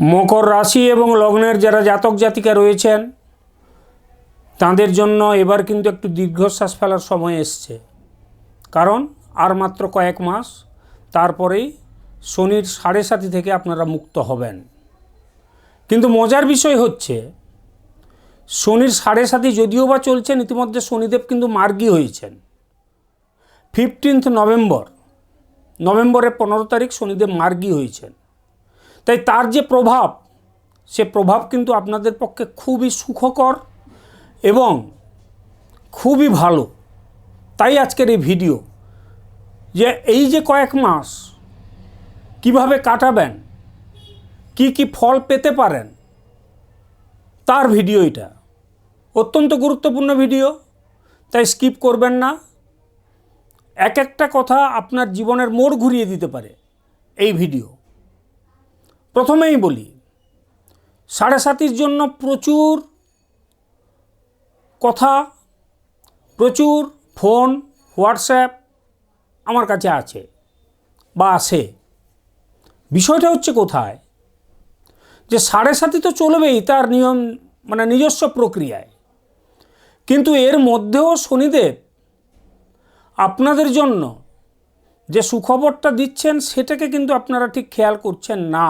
মকর রাশি এবং লগ্নের যারা জাতক জাতিকা রয়েছেন, তাদের জন্য এবার কিন্তু একটু দীর্ঘশ্বাস ফেলার সময় এসছে। কারণ আর মাত্র কয়েক মাস, তারপরেই শনির সাড়ে সাথী থেকে আপনারা মুক্ত হবেন। কিন্তু মজার বিষয় হচ্ছে, শনির সাড়ে সাথী যদিও বা চলছেন, ইতিমধ্যে শনিদেব কিন্তু মার্গী হয়েছেন। ফিফটিন্থ নভেম্বর, নভেম্বরের পনেরো তারিখ শনিদেব মার্গী হয়েছেন। তাই তার যে প্রভাব, সে প্রভাব কিন্তু আপনাদের পক্ষে খুবই সুখকর এবং খুবই ভালো। তাই আজকের এই ভিডিও যে এই যে কয়েক মাস কীভাবে কাটাবেন, কি কি ফল পেতে পারেন, তার ভিডিও এটা। অত্যন্ত গুরুত্বপূর্ণ ভিডিও, তাই স্কিপ করবেন না। এক একটা কথা আপনার জীবনের মোড় ঘুরিয়ে দিতে পারে এই ভিডিও। প্রথমেই বলি, সাড়ে সাতির জন্য প্রচুর কথা, প্রচুর ফোন, হোয়াটসঅ্যাপ আমার কাছে আছে বা আসে বিষয়টা হচ্ছে কোথায়? যে সাড়ে সাতি তো চলবেই, তার নিয়ম মানে নিজস্ব প্রক্রিয়ায়। কিন্তু এর মধ্যেও শনিদেব আপনাদের জন্য যে সুখবরটা দিচ্ছেন, সেটাকে কিন্তু আপনারা ঠিক খেয়াল করছেন না।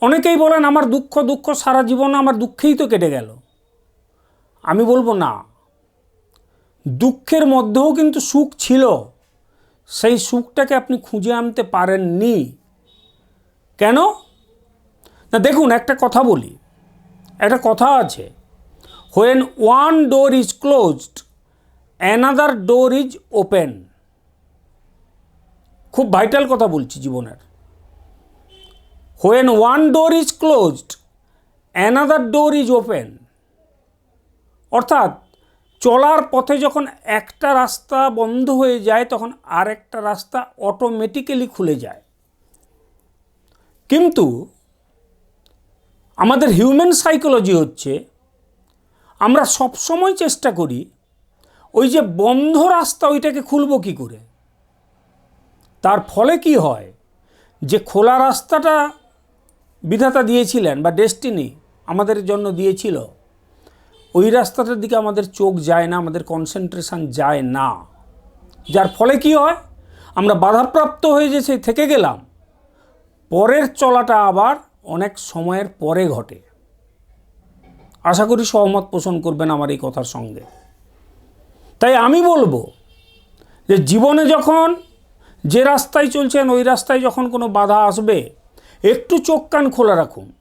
অনেকেই বলেন, আমার দুঃখ দুঃখ সারা জীবন আমার দুঃখেই তো কেটে গেল। আমি বলব, না। দুঃখের মধ্যেও কিন্তু সুখ ছিল। সেই সুখটাকে আপনি খুঁজে আনতে পারেননি। কেন? না, দেখুন, একটা কথা বলি। একটা কথা আছে। When one door is closed another door is open খুব ভাইটাল কথা বলছি জীবনের। When one door is closed another door is open অর্থাৎ, চলার পথে যখন একটা রাস্তা বন্ধ হয়ে যায়, তখন আরেকটা রাস্তা অটোমেটিক্যালি খুলে যায়। কিন্তু, আমাদের হিউম্যান সাইকোলজি হচ্ছে, আমরা সবসময় চেষ্টা করি, ওই যে বন্ধ রাস্তা ওইটাকে খুলব কী করে? তার ফলে কি হয়? যে খোলা রাস্তাটা বিধাতা দিয়েছিলেন বা ডেস্টিনি আমাদের জন্য দিয়েছিল, ওই রাস্তাটার দিকে আমাদের চোখ যায় না, আমাদের কনসেন্ট্রেশন যায় না। যার ফলে কি হয়? আমরা বাধাপ্রাপ্ত হয়ে যে সেই থেকে গেলাম, পরের চলাটা আবার অনেক সময়ের পরে ঘটে। আশা করি সহমত পোষণ করবেন আমার এই কথার সঙ্গে। তাই আমি বলব যে জীবনে যখন যে রাস্তায় চলছেন, ওই রাস্তায় যখন কোনো বাধা আসবে একটু চোখ কান খোলা রাখুন।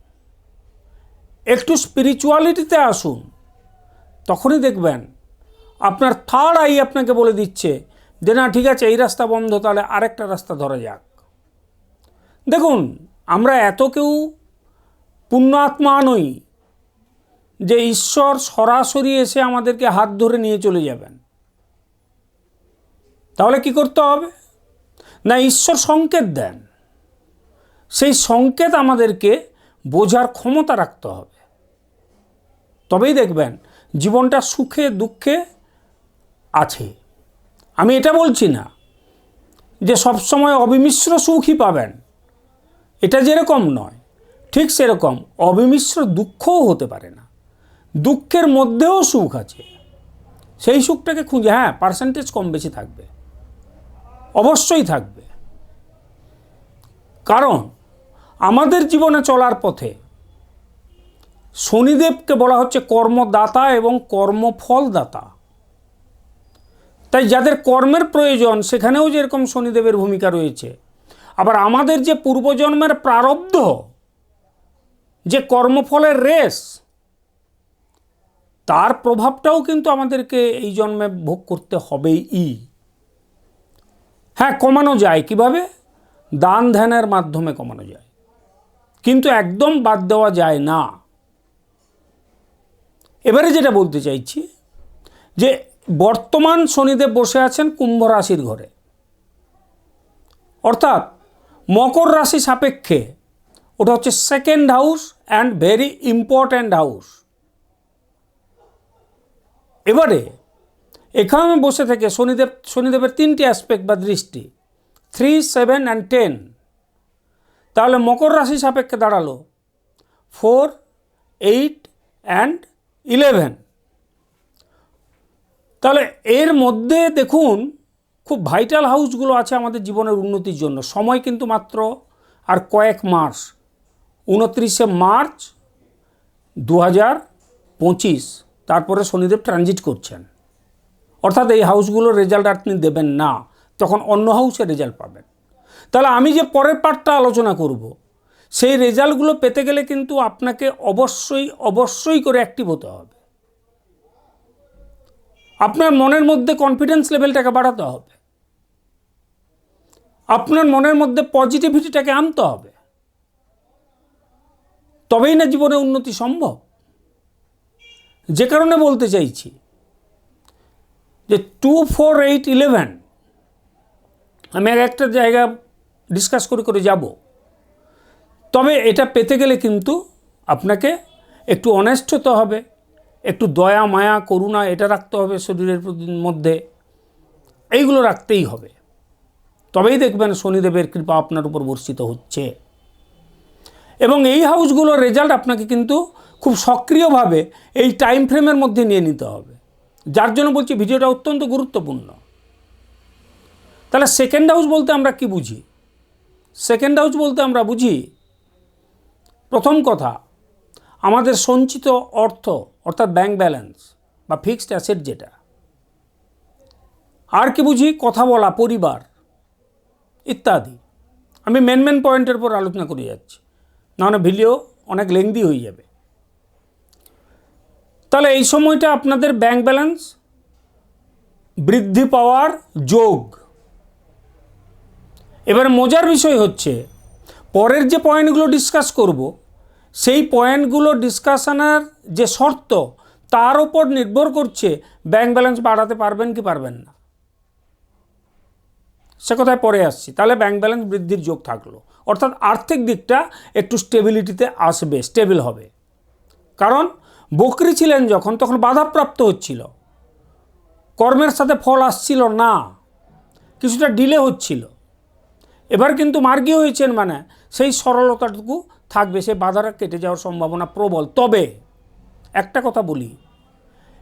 একটু স্পিরিচুয়ালিটিতে আসুন। তখনই দেখবেন আপনার থার্ড আই আপনাকে বলে দিচ্ছে যে, না, ঠিক আছে, এই রাস্তা বন্ধ, তাহলে আরেকটা রাস্তা ধরা যাক। দেখুন, আমরা এত কেউ পুণ্যাত্মা নই যে ঈশ্বর সরাসরি এসে আমাদেরকে হাত ধরে নিয়ে চলে যাবেন। তাহলে কি করতে হবে? না, ঈশ্বর সংকেত দেন। সেই সংকেত আমাদেরকে বোঝার ক্ষমতা রাখতে হবে। তবেই দেখবেন জীবনটা সুখে, দুঃখে আছে। আমি এটা বলছি না যে সবসময় অবিমিশ্র সুখই পাবেন। এটা যেরকম নয়, ঠিক সেরকম অবিমিশ্র দুঃখও হতে পারে না। দুঃখের মধ্যেও সুখ আছে। সেই সুখটাকে খুঁজে হ্যাঁ পার্সেন্টেজ কম বেশি থাকবে। অবশ্যই থাকবে। কারণ আমাদের জীবনে চলার পথে শনিদেবকে বলা হচ্ছে কর্মদাতা এবং কর্মফলদাতা। তাই যাদের কর্মের প্রয়োজন, সেখানেও যেরকম শনিদেবের ভূমিকা রয়েছে, আবার আমাদের যে পূর্বজন্মের প্রারব্ধ, যে কর্মফলের রেস তার প্রভাবটাও কিন্তু আমাদেরকে এই জন্মে ভোগ করতে হবেই। ই হ্যাঁ কমানো যায়। কীভাবে? দান ধ্যানের মাধ্যমে কমানো যায়। কিন্তু একদম বাদ দেওয়া যায় না। এবারে যেটা বলতে চাইছি, যে বর্তমান শনিদেব বসে আছেন কুম্ভ রাশির ঘরে। অর্থাৎ মকর রাশি সাপেক্ষে ওটা হচ্ছে second house and very important house এবারে এখানে বসে থেকে শনিদেব, শনিদেবের তিনটি অ্যাসপেক্ট বা দৃষ্টি থ্রি সেভেন অ্যান্ড টেন তাহলে মকর রাশি সাপেক্ষে দাঁড়াল। ফোর এইট অ্যান্ড ইলেভেন তাহলে এর মধ্যে দেখুন, খুব ভাইটাল হাউসগুলো আছে আমাদের জীবনের উন্নতির জন্য। সময় কিন্তু মাত্র আর কয়েক মাস। উনত্রিশে মার্চ দু হাজার পঁচিশ। তারপরে শনিদেব ট্রানজিট করছেন। অর্থাৎ এই হাউসগুলোর রেজাল্ট আপনি দেবেন না। তখন অন্য হাউসে রেজাল্ট পাবেন। তাহলে আমি যে পরের পার্টটা আলোচনা করব, সেই রেজাল্টগুলো পেতে গেলে কিন্তু আপনাকে অবশ্যই অবশ্যই করে অ্যাক্টিভ হতে হবে। আপনার মনের মধ্যে কনফিডেন্স লেভেলটাকে বাড়াতে হবে। আপনার মনের মধ্যে পজিটিভিটিটাকে আনতে হবে। তবেই না জীবনে উন্নতি সম্ভব। যে কারণে বলতে চাইছি যে টু ফোর এইট ইলেভেন আমি এক একটা জায়গা ডিসকাস করে করে যাব। তবে এটা পেতে গেলে কিন্তু আপনাকে একটু অনেস্ট হতে হবে, একটু দয়া, মায়া, করুণা এটা রাখতে হবে শরীরের মধ্যে। এইগুলো রাখতেই হবে। তবেই দেখবেন শনিদেবের কৃপা আপনার উপর বর্ষিত হচ্ছে। এবং এই হাউসগুলোর রেজাল্ট আপনাকে কিন্তু খুব সক্রিয়ভাবে এই টাইম ফ্রেমের মধ্যে নিয়ে নিতে হবে। যার জন্য বলছি, ভিডিওটা অত্যন্ত গুরুত্বপূর্ণ। তাহলে সেকেন্ড হাউস বলতে আমরা কি বুঝি? সেকেন্ড হাউস বলতে আমরা বুঝি, প্রথম কথা, আমাদের সঞ্চিত অর্থ, অর্থাৎ ব্যাংক ব্যালেন্স বা ফিক্সড অ্যাসেট যেটা। আর কি বুঝি? কথা বলা, পরিবার, ইত্যাদি। আমি মেন মেন পয়েন্টের উপর আলোচনা করে যাচ্ছি। নাহলে ভিডিও অনেক লেংদি হয়ে যাবে। তাহলে এই সময়টা আপনাদের ব্যাংক ব্যালেন্স বৃদ্ধি পাওয়ার যোগ। এবার মজার বিষয় হচ্ছে, পরের যে পয়েন্টগুলো ডিসকাস করব, সেই পয়েন্টগুলো ডিসকাশনের যে শর্ত, তার উপর নির্ভর করছে ব্যাংক ব্যালেন্স বাড়াতে পারবেন কি পারবেন না। সে কথায় পরে আসছি। তাহলে ব্যাংক ব্যালেন্স বৃদ্ধির যোগ থাকল। অর্থাৎ আর্থিক দিকটা একটু স্টেবিলিটিতে আসবে স্টেবল হবে। কারণ বকরি ছিলেন যখন, তখন বাধাপ্রাপ্ত হচ্ছিল। কর্মের সাথে ফল আসছিল না। কিছুটা ডিলে হচ্ছিল। এবার কিন্তু মার্গী হয়েছেন মানে সেই সরলতাটুকু থাকবে, সেই বাধাটা কেটে যাওয়ার সম্ভাবনা প্রবল। তবে একটা কথা বলি,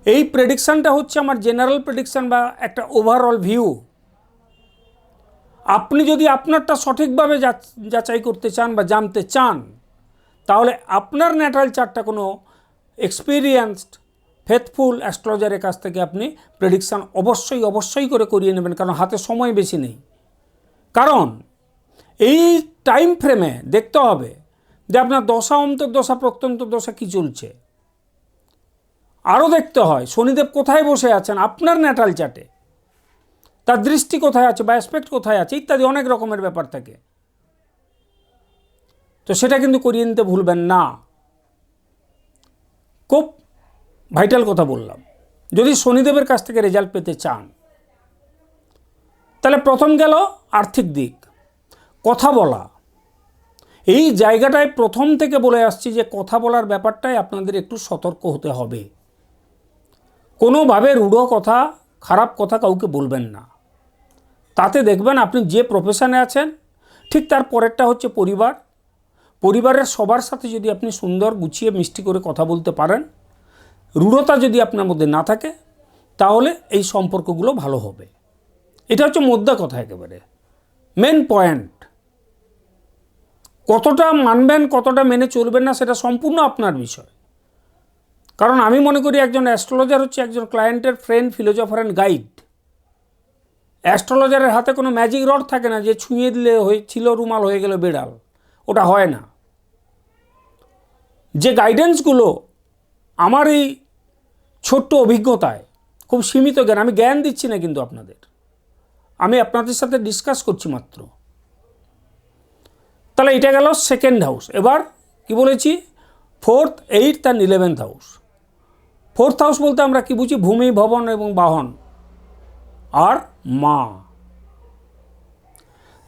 এই প্রেডিকশানটা হচ্ছে আমার জেনারেল প্রেডিকশান বা একটা ওভারঅল ভিউ আপনি যদি আপনারটা সঠিকভাবে যাচ- যাচাই করতে চান বা জানতে চান, তাহলে আপনার ন্যাটারাল চার্টটা কোনো এক্সপিরিয়েন্সড ফেথফুল অ্যাস্ট্রোলজারের কাছ থেকে আপনি প্রেডিকশান অবশ্যই অবশ্যই করে করিয়ে নেবেন, কারণ হাতে সময় বেশি নেই। কারণ এই টাইম ফ্রেমে দেখতে হবে যে আপনার দশা অন্তর্দশা প্রত্যন্ত দশা কী চলছে। আরও দেখতে হয়, শনিদেব কোথায় বসে আছেন? আপনার ন্যাটাল চার্টে তার দৃষ্টি কোথায় আছে বা অ্যাসপেক্ট কোথায় আছে? ইত্যাদি অনেক রকমের ব্যাপার থাকে। তো সেটা কিন্তু করিয়ে নিতে ভুলবেন না। খুব ভাইটাল কথা বললাম। যদি শনিদেবের কাছ থেকে রেজাল্ট পেতে চান, তাহলে প্রথম গেল আর্থিক দিক। কথা বলা। এই জায়গাটায় প্রথম থেকে বলে আসছি যে কথা বলার ব্যাপারটাই আপনাদের একটু সতর্ক হতে হবে। কোনোভাবে রূঢ় কথা, খারাপ কথা কাউকে বলবেন না। তাতে দেখবেন আপনি যে প্রফেশনে আছেন, ঠিক তার পরেরটা হচ্ছে পরিবার। পরিবারের সবার সাথে যদি আপনি সুন্দর গুছিয়ে মিষ্টি করে কথা বলতে পারেন, রূঢ়তা যদি আপনার মধ্যে না থাকে, তাহলে এই সম্পর্কগুলো ভালো হবে। এটা হচ্ছে মোদ্দা কথা একেবারে। Main point. কতটা মানবেন, কতটা মেনে চলবেন না, সেটা সম্পূর্ণ আপনার বিষয়। কারণ আমি মনে করি একজন অ্যাস্ট্রোলজার হচ্ছে একজন ক্লায়েন্টের ফ্রেন্ড, ফিলোজফার অ্যান্ড গাইড। অ্যাস্ট্রোলজারের হাতে কোনো ম্যাজিক রড থাকে না যে ছুঁয়ে দিলে হয়েছিল রুমাল, হয়ে গেল বেড়াল। ওটা হয় না। যে গাইডেন্সগুলো আমার এই ছোট্ট অভিজ্ঞতায় খুব সীমিত জ্ঞান, আমি জ্ঞান দিচ্ছি না কিন্তু আপনাদের। আমি আপনাদের সাথে ডিসকাস করছি মাত্র। তাহলে এটা গেল সেকেন্ড হাউস এবার কি বলেছি? Fourth eight and eleventh house fourth house বলতে আমরা কি বুঝি? ভূমি, ভবন এবং বাহন। আর মা।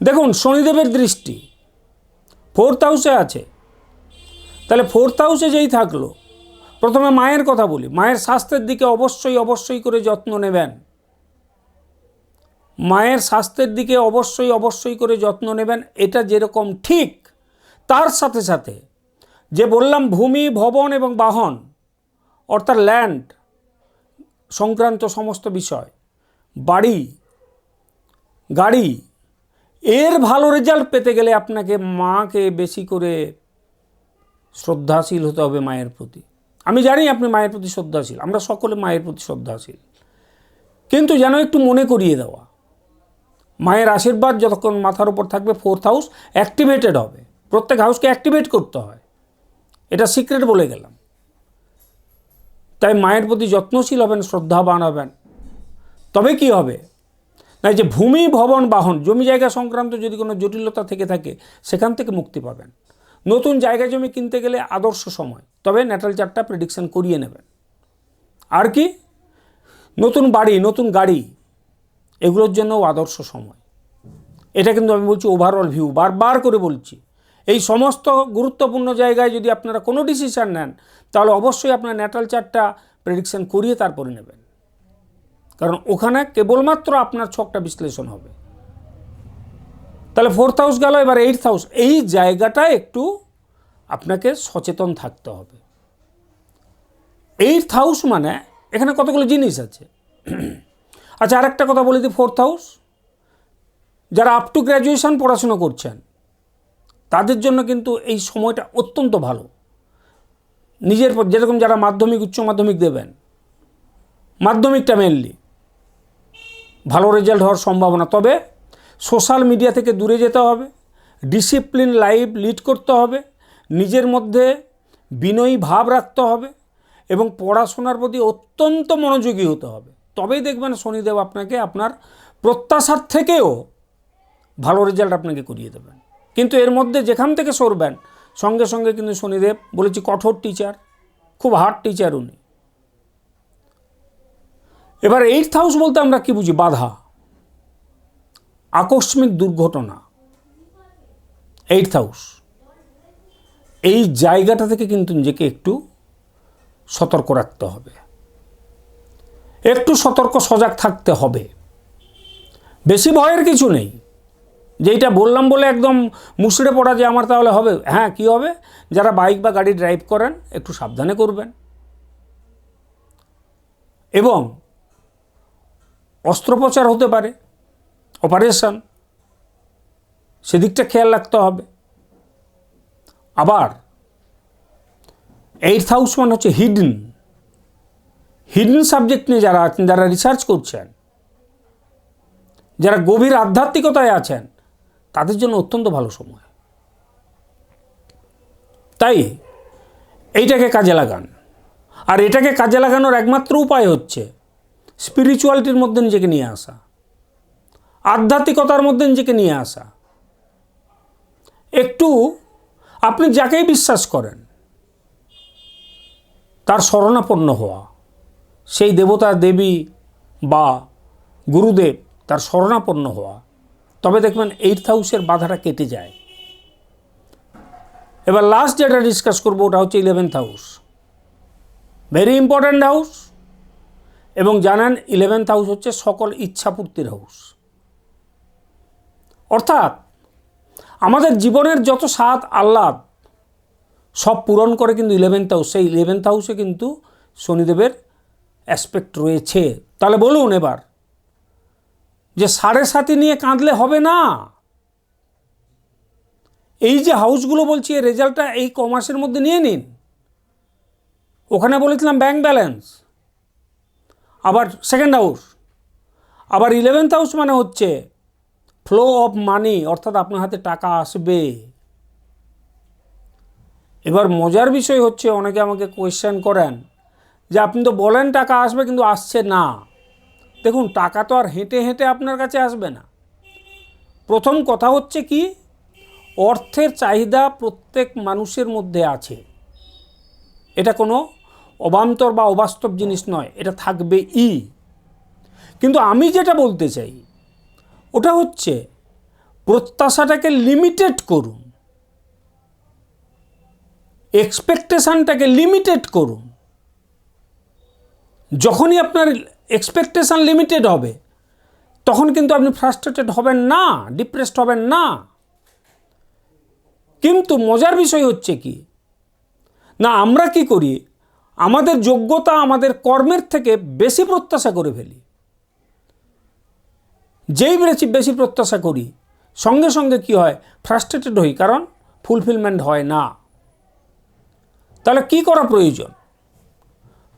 দেখুন, শনিদেবের দৃষ্টি। ফোর্থ হাউসে আছে। তাহলে ফোর্থ হাউসে যেই থাকল, প্রথমে মায়ের কথা বলি। মায়ের স্বাস্থ্যের দিকে অবশ্যই অবশ্যই করে যত্ন নেবেন। মায়ের স্বাস্থ্যের দিকে অবশ্যই অবশ্যই করে যত্ন নেবেন, এটা যেরকম ঠিক, তার সাথে সাথে যে বললাম ভূমি, ভবন এবং বাহন, অর্থাৎ ল্যান্ড সংক্রান্ত সমস্ত বিষয়, বাড়ি, গাড়ি, এর ভালো রেজাল্ট পেতে গেলে আপনাকে মাকে বেশি করে শ্রদ্ধাশীল হতে হবে মায়ের প্রতি। আমি জানি আপনি মায়ের প্রতি শ্রদ্ধাশীল, আমরা সকলে মায়ের প্রতি শ্রদ্ধাশীল। কিন্তু যেন একটু মনে করিয়ে দেওয়া মায়ের আশীর্বাদ যতক্ষণ মাথার উপর থাকবে ফোর্থ হাউস অ্যাক্টিভেটেড হবে। প্রত্যেক হাউসকে অ্যাক্টিভেট করতে হয়। এটা সিক্রেট বলে গেলাম। তাই মায়ের প্রতি যত্নশীল হবেন, শ্রদ্ধাবান হবেন। তবে কি হবে? না যে ভূমি, ভবন, বাহন, জমি জায়গা সংক্রান্ত যদি কোনো জটিলতা থেকে থাকে, সেখান থেকে মুক্তি পাবেন। নতুন জায়গা জমি কিনতে গেলে আদর্শ সময়। তবে ন্যাটাল চারটা প্রেডিকশন করিয়ে নেবেন। আর কি? নতুন বাড়ি, নতুন গাড়ি এগুলোর জন্যও আদর্শ সময়। এটা কিন্তু আমি বলছি ওভারঅল ভিউ বারবার করে বলছি, এই সমস্ত গুরুত্বপূর্ণ জায়গায় যদি আপনারা কোনো ডিসিশান নেন, তাহলে অবশ্যই আপনার ন্যাটাল চারটা প্রেডিকশান করিয়ে তারপরে নেবেন। কারণ ওখানে কেবলমাত্র আপনার ছকটা বিশ্লেষণ হবে। তাহলে ফোর্থ হাউস গেল, এবার এইট হাউস এই জায়গাটা একটু আপনাকে সচেতন থাকতে হবে। এইট হাউস মানে এখানে কতগুলো জিনিস আছে? আচ্ছা আরেকটা কথা বলে দিই ফোর্থ হাউস যারা আপ টু গ্র্যাজুয়েশন পড়াশুনো করছেন, তাদের জন্য কিন্তু এই সময়টা অত্যন্ত ভালো। নিজের যেরকম যারা মাধ্যমিক, উচ্চ মাধ্যমিক দেবেন, মাধ্যমিকটা মেনলি ভালো রেজাল্ট হওয়ার সম্ভাবনা। তবে সোশ্যাল মিডিয়া থেকে দূরে যেতে হবে ডিসিপ্লিন লাইফ লিড করতে হবে, নিজের মধ্যে বিনয়ী ভাব রাখতে হবে এবং পড়াশোনার প্রতি অত্যন্ত মনোযোগী হতে হবে। তবেই দেখবেন শনিদেব আপনাকে আপনার প্রত্যাশার থেকেও ভালো রেজাল্ট আপনাকে করিয়ে দেবেন। কিন্তু এর মধ্যে যেখান থেকে সরবেন, সঙ্গে সঙ্গে কিন্তু শনিদেব, বলেছি কঠোর টিচার খুব হার্ড টিচার উনি। এবার এইট হাউস বলতে আমরা কি বুঝি? বাধা। আকস্মিক দুর্ঘটনা। এইট হাউস এই জায়গাটা থেকে কিন্তু নিজেকে একটু সতর্ক রাখতে হবে। একটু সতর্ক, সজাগ থাকতে হবে। বেশি ভয়ের কিছু নেই। যেইটা বললাম বলে একদম মুসড়ে পড়া যে আমার তাহলে হবে হ্যাঁ কি হবে? যারা বাইক বা গাড়ি ড্রাইভ করেন, একটু সাবধানে করবেন। এবং অস্ত্রোপচার হতে পারে অপারেশন সেদিকটা খেয়াল রাখতে হবে। আবার এইট হাউস মানে হচ্ছে হিডন হিডন সাবজেক্ট নিয়ে যারা আছেন, যারা রিসার্চ করছেন, যারা গভীর আধ্যাত্মিকতায় আছেন, তাদের জন্য অত্যন্ত ভালো সময়। তাই এইটাকে কাজে লাগান। আর এটাকে কাজে লাগানোর একমাত্র উপায় হচ্ছে স্পিরিচুয়ালিটির মধ্যে নিজেকে নিয়ে আসা। আধ্যাত্মিকতার মধ্যে নিজেকে নিয়ে আসা। একটু আপনি যাকেই বিশ্বাস করেন, তার শরণাপন্ন হওয়া। সেই দেবতা দেবী বা গুরুদেব তার শরণাপন্ন হওয়া। তবে দেখবেন এইট হাউসের বাধাটা কেটে যায়। এবার লাস্ট যেটা ডিসকাস করব ওটা হচ্ছে eleventh house very important house এবং জানেন ইলেভেন্থ হাউস হচ্ছে সকল ইচ্ছাপূর্তির হাউস অর্থাৎ আমাদের জীবনের যত স্বাদ আহ্লাদ সব পূরণ করে কিন্তু ইলেভেন্থ হাউস সেই ইলেভেন্থ হাউসে কিন্তু শনিদেবের অ্যাসপেক্ট রয়েছে। তাহলে বলুন এবার যে সাড়ে সাতি নিয়ে কাঁদলে হবে না? এই যে হাউসগুলো বলছি এই রেজাল্টটা এই ক মাসের মধ্যে নিয়ে নিন। ওখানে বলেছিলাম ব্যাংক ব্যালেন্স আবার সেকেন্ড হাউস আবার ইলেভেন্থ হাউস মানে হচ্ছে ফ্লো অফ মানি অর্থাৎ আপনার হাতে টাকা আসবে। এবার মজার বিষয় হচ্ছে, অনেকে আমাকে কোয়েশ্চেন করেন যে আপনি তো বলেন টাকা আসবে কিন্তু আসছে না। দেখুন, টাকা তো আর হেঁটে হেঁটে আপনার কাছে আসবে না। প্রথম কথা হচ্ছে কি, অর্থের চাহিদা প্রত্যেক মানুষের মধ্যে আছে। এটা কোনো অবান্তর বা অবাস্তব জিনিস নয়, এটা থাকবে ই কিন্তু আমি যেটা বলতে চাই, ওটা হচ্ছে প্রত্যাশাটাকে লিমিটেড করুন। এক্সপেকটেশানটাকে লিমিটেড করুন। যখনই আপনার এক্সপেকটেশান লিমিটেড হবে, তখন কিন্তু আপনি ফ্রাস্ট্রেটেড হবেন না ডিপ্রেসড হবেন না। কিন্তু মজার বিষয় হচ্ছে কি, না, আমরা কি করি, আমাদের যোগ্যতা আমাদের কর্মের থেকে বেশি প্রত্যাশা করে ফেলি। যেই বেশি বেশি প্রত্যাশা করি, সঙ্গে সঙ্গে কি হয় ফ্রাস্ট্রেটেড হই, কারণ ফুলফিলমেন্ট হয় না। তাহলে কি করা প্রয়োজন?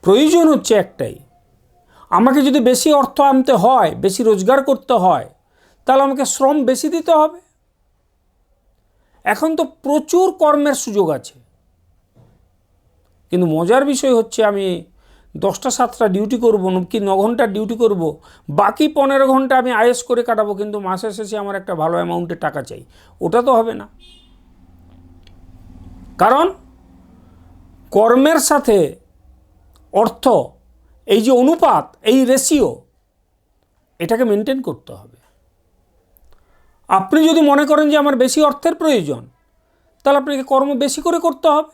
প্রয়োজন হচ্ছে একটাই। আমাকে যদি বেশি অর্থ আনতে হয়, বেশি রোজগার করতে হয়, তাহলে আমাকে শ্রম বেশি দিতে হবে। এখন তো প্রচুর কর্মের সুযোগ আছে। কিন্তু মজার বিষয় হচ্ছে আমি দশটা, সাতটা ডিউটি করব, কি ন ঘণ্টার ডিউটি করব, বাকি পনেরো ঘণ্টা আমি আয়েস করে কাটাবো, কিন্তু মাসের শেষে আমার একটা ভালো অ্যামাউন্টের টাকা চাই। ওটা তো হবে না। কারণ কর্মের সাথে অর্থ, এই যে অনুপাত, এই রেশিও এটাকে মেনটেন করতে হবে। আপনি যদি মনে করেন যে আমার বেশি অর্থের প্রয়োজন, তাহলে আপনাকে কর্ম বেশি করে করতে হবে।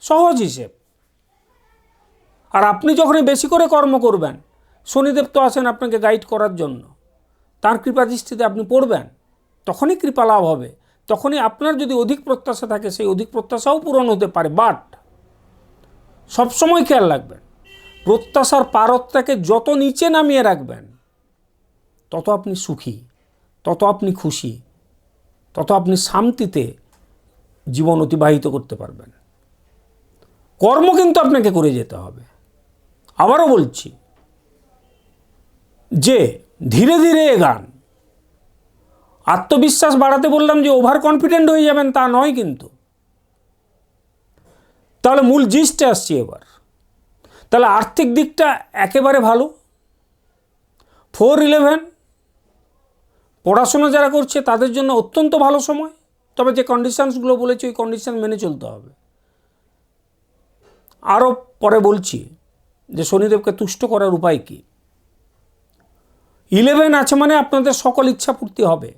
সহজ হিসেব। আর আপনি যখনই বেশি করে কর্ম করবেন, শনিদেব তো আছেন আপনাকে গাইড করার জন্য, তার কৃপা দৃষ্টিতে আপনি পড়বেন, তখনই কৃপা লাভ হবে। তখনই আপনার যদি অধিক প্রত্যাশা থাকে, সেই অধিক প্রত্যাশাও পূরণ হতে পারে। বাট সবসময় খেয়াল রাখবেন। প্রত্যাশার পারতটাকে যত নিচে নামিয়ে রাখবেন, তত আপনি সুখী, তত আপনি খুশি, তত আপনি শান্তিতে জীবন অতিবাহিত করতে পারবেন। কর্ম কিন্তু আপনাকে করে যেতে হবে। আবারও বলছি যে ধীরে ধীরে এগান। আত্মবিশ্বাস বাড়াতে বললাম যে ওভার কনফিডেন্ট হয়ে যাবেন তা নয় কিন্তু। তাহলে মূল জিস্টে আসছি এবার। তাহলে আর্থিক দিকটা একেবারে ভালো। ফোর ইলেভেন পড়াশোনা যারা করছে তাদের জন্য অত্যন্ত ভালো সময়। তবে যে কন্ডিশানসগুলো বলেছি, ওই কন্ডিশান মেনে চলতে হবে। আরও পরে বলছি যে শনিদেবকে তুষ্ট করার উপায় কী? ইলেভেন আছে মানে আপনাদের সকল ইচ্ছা পূর্তি হবে।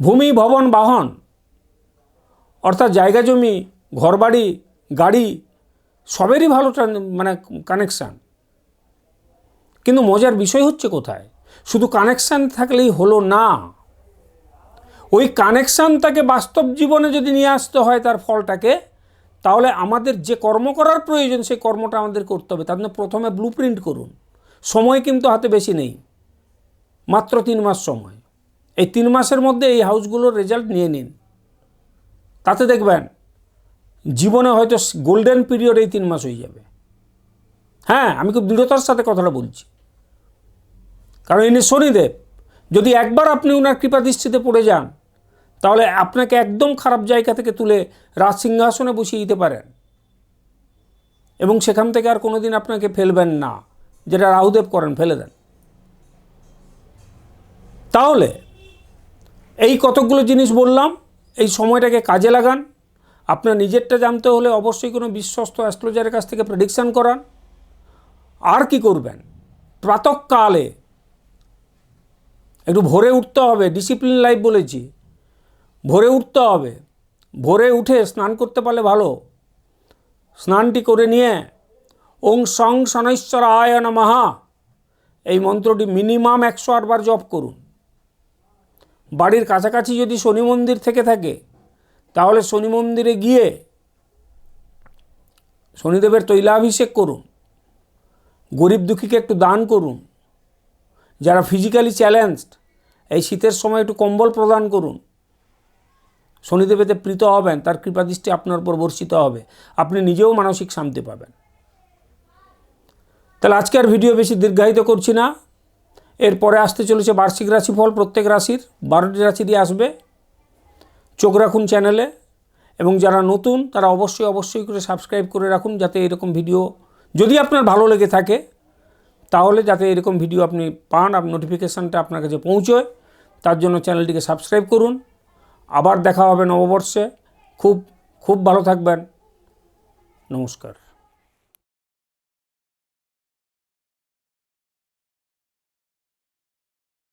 ভূমি, ভবন, বাহন অর্থাৎ জায়গা জমি, ঘরবাড়ি, গাড়ি, সবেরই ভালো মানে কানেকশান কিন্তু মজার বিষয় হচ্ছে কোথায়? শুধু কানেকশান থাকলেই হলো না। ওই কানেকশানটাকে বাস্তব জীবনে যদি নিয়ে আসতে হয় তার ফলটাকে, তাহলে আমাদের যে কর্ম করার প্রয়োজন, সেই কর্মটা আমাদের করতে হবে। তার জন্য প্রথমে ব্লু প্রিন্ট করুন। সময় কিন্তু হাতে বেশি নেই। মাত্র তিন মাস সময়। এই তিন মাসের মধ্যে এই হাউসগুলোর রেজাল্ট নিয়ে নিন। তাতে দেখবেন, জীবনে হয়তো গোল্ডেন পিরিয়ড এই তিন মাস হয়ে যাবে। হ্যাঁ আমি খুব দৃঢ়তার সাথে কথাটা বলছি। কারণ ইনি শনিদেব। যদি একবার আপনি ওনার কৃপা দৃষ্টিতে পড়ে যান, তাহলে আপনাকে একদম খারাপ জায়গা থেকে তুলে রাজ সিংহাসনে বসিয়ে দিতে পারেন। এবং সেখান থেকে আর কোনো দিন আপনাকে ফেলবেন না, যেটা রাহুদেব করেন, ফেলে দেন। তাহলে এই কতকগুলো জিনিস বললাম এই সময়টাকে কাজে লাগান। আপনার নিজেরটা জানতে হলে অবশ্যই কোনো বিশ্বস্ত অ্যাস্ট্রোলজারের কাছ থেকে প্রেডিকশান করান। আর কি করবেন? প্রাতকালে একটু ভোরে উঠতে হবে ডিসিপ্লিন লাইফ বলেছি। ভোরে উঠতে হবে। ভোরে উঠে স্নান করতে পারলে ভালো। স্নানটি করে নিয়ে ওং সং শনৈশ্বর আয় নমহা এই মন্ত্রটি মিনিমাম একশো আটবার জপ করুন। বাড়ির কাছাকাছি যদি শনি মন্দির থেকে থাকে, তাহলে শনি মন্দিরে গিয়ে শনিদেবের তৈলাভিষেক করুন, গরিব দুঃখীকে একটু দান করুন, যারা ফিজিক্যালি চ্যালেঞ্জড এই শীতের সময় একটু কম্বল প্রদান করুন। শনিদেবেতে প্রীত হবেন, তার কৃপাদৃষ্টি আপনার উপর বর্ষিত হবে, আপনি নিজেও মানসিক শান্তি পাবেন। তাহলে আজকের ভিডিও বেশি দীর্ঘায়িত করছি না। এরপরে আসতে চলেছে বার্ষিক রাশিফল, প্রত্যেক রাশির বারোটি রাশি দিয়ে আসবে চোখ রাখুন চ্যানেলে এবং যারা নতুন, তারা অবশ্যই অবশ্যই করে সাবস্ক্রাইব করে রাখুন যাতে এরকম ভিডিও যদি আপনার ভালো লেগে থাকে, তাহলে যাতে এরকম ভিডিও আপনি পান আর নোটিফিকেশানটা আপনার কাছে পৌঁছয়, তার জন্য চ্যানেলটিকে সাবস্ক্রাইব করুন। আবার দেখা হবে নববর্ষে। খুব খুব ভালো থাকবেন। নমস্কার।